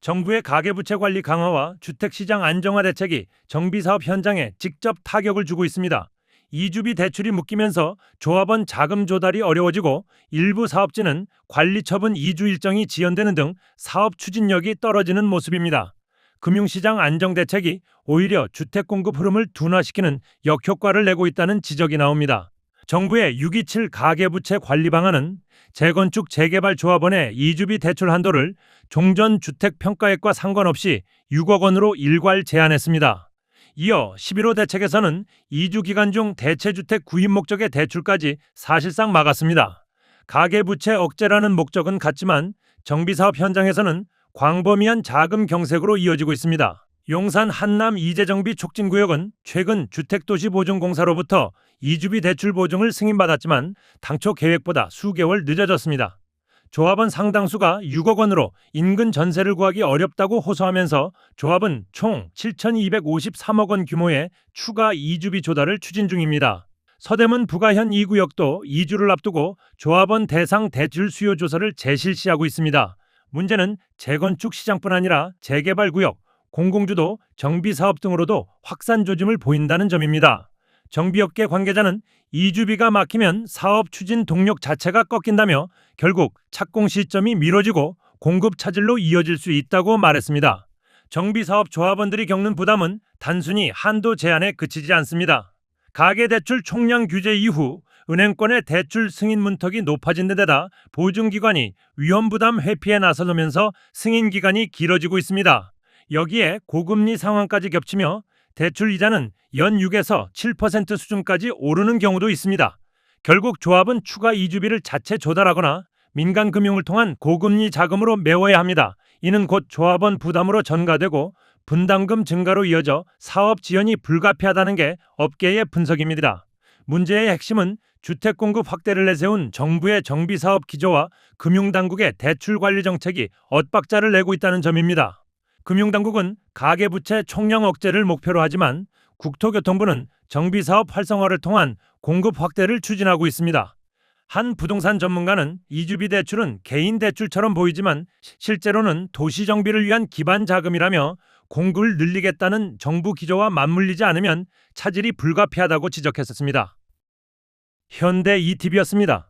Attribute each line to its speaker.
Speaker 1: 정부의 가계부채 관리 강화와 주택시장 안정화 대책이 정비사업 현장에 직접 타격을 주고 있습니다. 이주비 대출이 묶이면서 조합원 자금 조달이 어려워지고 일부 사업지는 관리 처분 이주 일정이 지연되는 등 사업 추진력이 떨어지는 모습입니다. 금융시장 안정 대책이 오히려 주택 공급 흐름을 둔화시키는 역효과를 내고 있다는 지적이 나옵니다. 정부의 627 가계부채 관리 방안은 재건축 재개발 조합원의 이주비 대출 한도를 종전 주택 평가액과 상관없이 6억 원으로 일괄 제한했습니다. 이어 11호 대책에서는 2주 기간 중 대체 주택 구입 목적의 대출까지 사실상 막았습니다. 가계부채 억제라는 목적은 같지만 정비사업 현장에서는 광범위한 자금 경색으로 이어지고 있습니다. 용산 한남 이재정비 촉진구역은 최근 주택도시보증공사로부터 이주비 대출 보증을 승인받았지만 당초 계획보다 수개월 늦어졌습니다. 조합원 상당수가 6억 원으로 인근 전세를 구하기 어렵다고 호소하면서 조합은 총 7,253억 원 규모의 추가 이주비 조달을 추진 중입니다. 서대문 부가현 2구역도 이주를 앞두고 조합원 대상 대출 수요 조사를 재실시하고 있습니다. 문제는 재건축 시장뿐 아니라 재개발 구역, 공공주도, 정비사업 등으로도 확산 조짐을 보인다는 점입니다. 정비업계 관계자는 이주비가 막히면 사업 추진 동력 자체가 꺾인다며 결국 착공 시점이 미뤄지고 공급 차질로 이어질 수 있다고 말했습니다. 정비사업 조합원들이 겪는 부담은 단순히 한도 제한에 그치지 않습니다. 가계대출 총량 규제 이후 은행권의 대출 승인 문턱이 높아진 데다 보증기관이 위험부담 회피에 나서면서 승인 기간이 길어지고 있습니다. 여기에 고금리 상황까지 겹치며 대출 이자는 연 6에서 7% 수준까지 오르는 경우도 있습니다. 결국 조합은 추가 이주비를 자체 조달하거나 민간 금융을 통한 고금리 자금으로 메워야 합니다. 이는 곧 조합원 부담으로 전가되고 분담금 증가로 이어져 사업 지연이 불가피하다는 게 업계의 분석입니다. 문제의 핵심은 주택 공급 확대를 내세운 정부의 정비 사업 기조와 금융 당국의 대출 관리 정책이 엇박자를 내고 있다는 점입니다. 금융당국은 가계부채 총량 억제를 목표로 하지만 국토교통부는 정비사업 활성화를 통한 공급 확대를 추진하고 있습니다. 한 부동산 전문가는 이주비 대출은 개인 대출처럼 보이지만 실제로는 도시 정비를 위한 기반 자금이라며 공급을 늘리겠다는 정부 기조와 맞물리지 않으면 차질이 불가피하다고 지적했었습니다. 현대 ETV였습니다.